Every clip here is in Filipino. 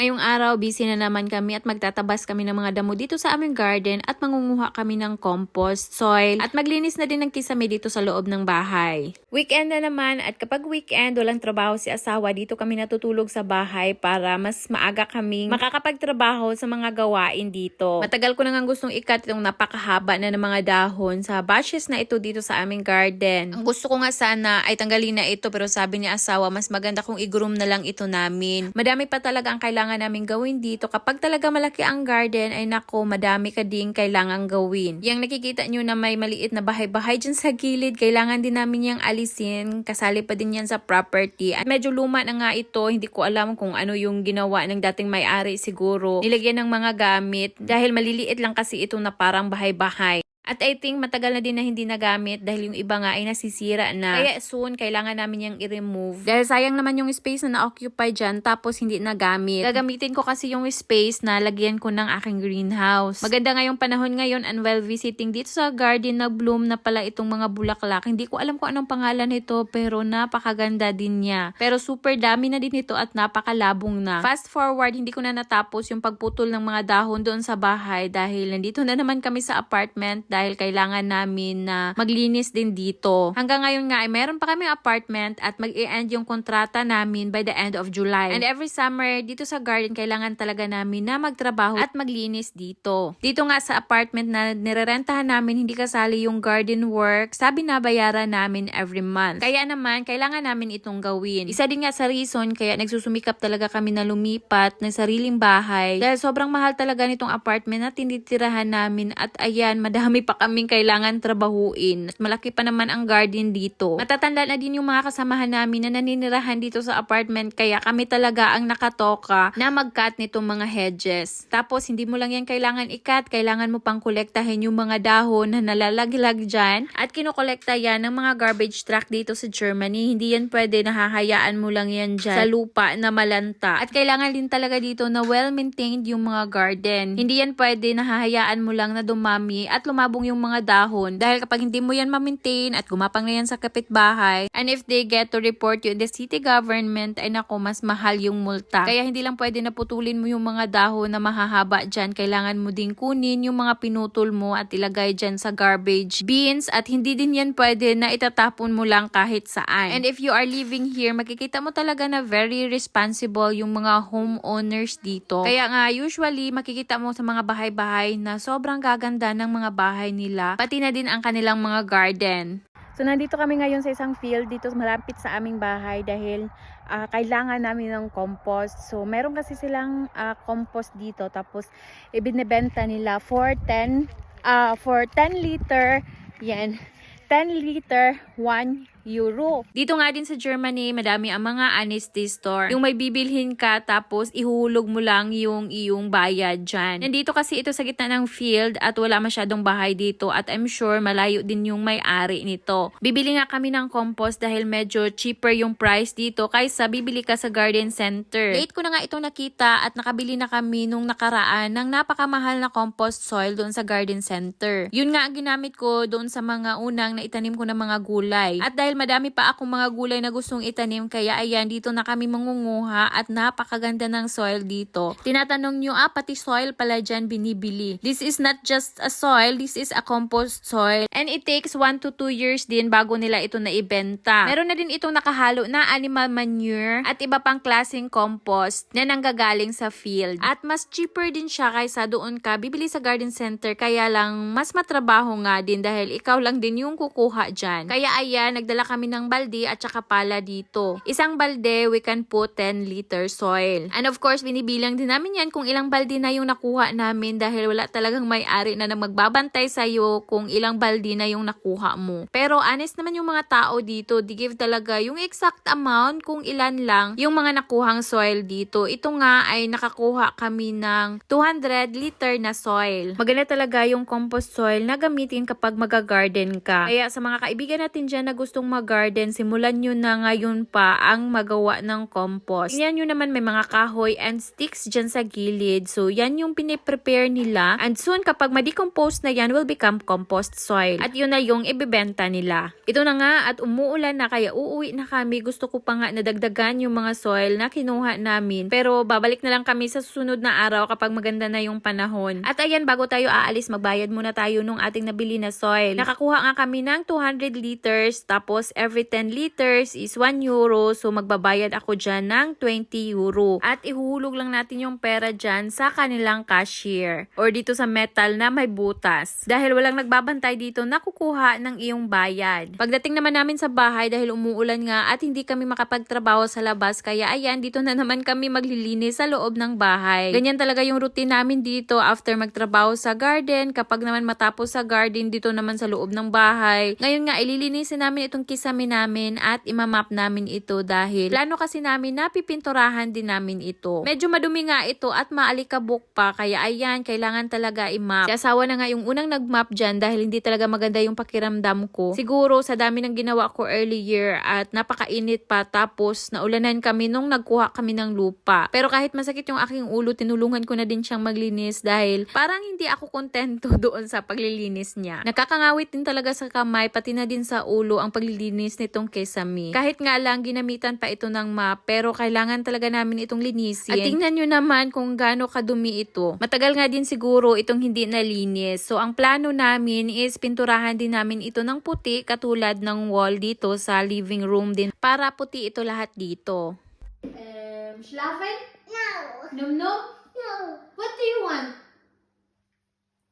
Ngayong araw, busy na naman kami at magtatabas kami ng mga damo dito sa aming garden at mangunguha kami ng compost, soil at maglinis na din ng kisame dito sa loob ng bahay. Weekend na naman at kapag weekend, walang trabaho si asawa, dito kami natutulog sa bahay para mas maaga kaming makakapagtrabaho sa mga gawain dito. Matagal ko na nga gustong ikat itong napakahaba na ng mga dahon sa batches na ito dito sa aming garden. Ang gusto ko nga sana ay tanggalin na ito pero sabi ni asawa, mas maganda kung i-groom na lang ito namin. Madami pa talaga ang kailangan namin gawin dito. Kapag talaga malaki ang garden, ay nako, madami ka ding kailangan gawin. Yang nakikita nyo na may maliit na bahay-bahay dyan sa gilid, kailangan din namin yung alisin. Kasali pa din yan sa property. At medyo luma na nga ito, hindi ko alam kung ano yung ginawa ng dating may-ari siguro. Nilagyan ng mga gamit dahil maliliit lang kasi ito na parang bahay-bahay. At I think matagal na din na hindi nagamit dahil yung iba nga ay nasisira na. Kaya soon, kailangan namin yung i-remove. Dahil sayang naman yung space na na-occupy dyan tapos hindi nagamit. Gagamitin ko kasi yung space na lagyan ko ng aking greenhouse. Maganda nga yung panahon ngayon and while visiting dito sa garden na bloom na pala itong mga bulaklak. Hindi ko alam kung anong pangalan nito pero napakaganda din niya. Pero super dami na din ito at napakalabong na. Fast forward, hindi ko na natapos yung pagputol ng mga dahon doon sa bahay dahil nandito na naman kami sa apartment dahil kailangan namin na maglinis din dito. Hanggang ngayon nga ay meron pa kami apartment at mag-i-end yung kontrata namin by the end of July. And every summer dito sa garden kailangan talaga namin na magtrabaho at maglinis dito. Dito nga sa apartment na nirerentahan namin hindi kasali yung garden work, sabi na bayaran namin every month. Kaya naman kailangan namin itong gawin. Isa din nga sa reason kaya nagsusumikap talaga kami na lumipat ng sariling bahay dahil sobrang mahal talaga nitong apartment na tinitirahan namin at ayan madami pa kaming kailangan trabahuin. At malaki pa naman ang garden dito. Matatanda na din yung mga kasamahan namin na naninirahan dito sa apartment kaya kami talaga ang nakatoka na mag-cut nitong mga hedges. Tapos hindi mo lang yan kailangan i-cut, kailangan mo pang kolektahin yung mga dahon na nalalaglag dyan at kinokolekta yan ng mga garbage truck dito sa Germany. Hindi yan pwede nahahayaan mo lang yan dyan sa lupa na malanta. At kailangan din talaga dito na well-maintained yung mga garden. Hindi yan pwede nahahayaan mo lang na dumami at lumabong yung mga dahon dahil kapag hindi mo yan ma-maintain at gumapang na yan sa kapitbahay and if they get to report you in the city government ay nako mas mahal yung multa. Kaya hindi lang pwede na putulin mo yung mga dahon na mahahaba dyan. Kailangan mo ding kunin yung mga pinutol mo at ilagay dyan sa garbage bins at hindi din yan pwede na itatapon mo lang kahit saan. And if you are living here, makikita mo talaga na very responsible yung mga homeowners dito. Kaya nga usually makikita mo sa mga bahay-bahay na sobrang gaganda ng mga bahay nila, pati na din ang kanilang mga garden. So nandito kami ngayon sa isang field dito malapit sa aming bahay dahil ah, kailangan namin ng compost. So meron kasi silang ah, compost dito tapos ibinebenta nila for 10 ah, for 10 liter yan 10 liter 1 euro. Dito nga din sa Germany, madami ang mga honesty store. Yung may bibilhin ka, tapos ihuhulog mo lang yung iyong bayad dyan. Nandito kasi ito sa gitna ng field at wala masyadong bahay dito at I'm sure malayo din yung may-ari nito. Bibili nga kami ng compost dahil medyo cheaper yung price dito kaysa bibili ka sa garden center. Late ko na nga ito nakita at nakabili na kami nung nakaraan ng napakamahal na compost soil doon sa garden center. Yun nga ang ginamit ko doon sa mga unang na itanim ko ng mga gulay. At dahil madami pa akong mga gulay na gustong itanim kaya ayan dito na kami mangunguha at napakaganda ng soil dito. Tinatanong nyo, ah pati soil pala dyan binibili. This is not just a soil, this is a compost soil. And it takes 1 to 2 years din bago nila ito na ibenta. Meron na din itong nakahalo na animal manure at iba pang klaseng compost na nanggagaling sa field. At mas cheaper din siya kaysa doon ka bibili sa garden center kaya lang mas matrabaho nga din dahil ikaw lang din yung kukuha dyan. Kaya ayan, nagdala kami ng balde at saka pala dito. Isang balde, we can put 10 liter soil. And of course, binibilang din namin yan kung ilang balde na yung nakuha namin dahil wala talagang may-ari na magbabantay sa'yo kung ilang balde na yung nakuha mo. Pero honest naman yung mga tao dito, di give talaga yung exact amount kung ilan lang yung mga nakuhang soil dito. Ito nga ay nakakuha kami ng 200 liter na soil. Maganda talaga yung compost soil na gamitin kapag mag-garden ka. Kaya sa mga kaibigan natin dyan na gustong mag-garden, simulan nyo na ngayon pa ang magawa ng compost. Tingnan nyo naman may mga kahoy and sticks dyan sa gilid. So, yan yung piniprepare nila. And soon, kapag ma-decompose na yan, will become compost soil. At yun na yung ibibenta nila. Ito na nga at umuulan na kaya uuwi na kami. Gusto ko pa nga nadagdagan yung mga soil na kinuha namin. Pero babalik na lang kami sa susunod na araw kapag maganda na yung panahon. At ayan, bago tayo aalis, magbayad muna tayo nung ating nabili na soil. Nakakuha nga kami ng 200 liters. Tapos every 10 liters is 1 euro. So magbabayad ako dyan ng 20 euro. At ihuhulog lang natin yung pera dyan sa kanilang cashier. Or dito sa metal na may butas. Dahil walang nagbabantay dito, nakukuha ng iyong bayad. Pagdating naman namin sa bahay dahil umuulan nga at hindi kami makapagtrabaho sa labas. Kaya ayan, dito na naman kami maglilinis sa loob ng bahay. Ganyan talaga yung routine namin dito after magtrabaho sa garden. Kapag naman matapos sa garden, dito naman sa loob ng bahay. Ngayon nga, ililinisin namin itong kisame namin at imamap namin ito dahil plano kasi namin na pipinturahan din namin ito. Medyo madumi nga ito at maalikabok pa kaya ayan, kailangan talaga i-map. Si asawa na nga yung unang nag-map dyan dahil hindi talaga maganda yung pakiramdam ko. Siguro sa dami ng ginawa ko earlier at napakainit pa tapos naulanan kami nung nagkuha kami ng lupa. Pero kahit masakit yung aking ulo, tinulungan ko na din siyang maglinis dahil parang hindi ako kontento doon sa paglilinis niya. Nakakangawit din talaga sa kamay pati na din sa ulo ang paglilinis nitong kesame. Kahit nga lang ginamitan pa ito ng map pero kailangan talaga namin itong linisin. At tingnan nyo naman kung gaano kadumi ito. Matagal nga din siguro itong hindi nalinis. So ang plano namin is pinturahan din namin ito ng puti katulad ng wall dito sa living room din para puti ito lahat dito. Um, schlafen? No. Num num? No. What do you want?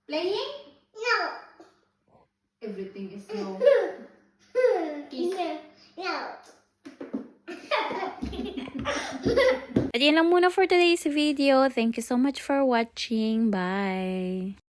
Playing? No. Everything is no. Kiss. No. At yan lang muna for today's video. Thank you so much for watching. Bye!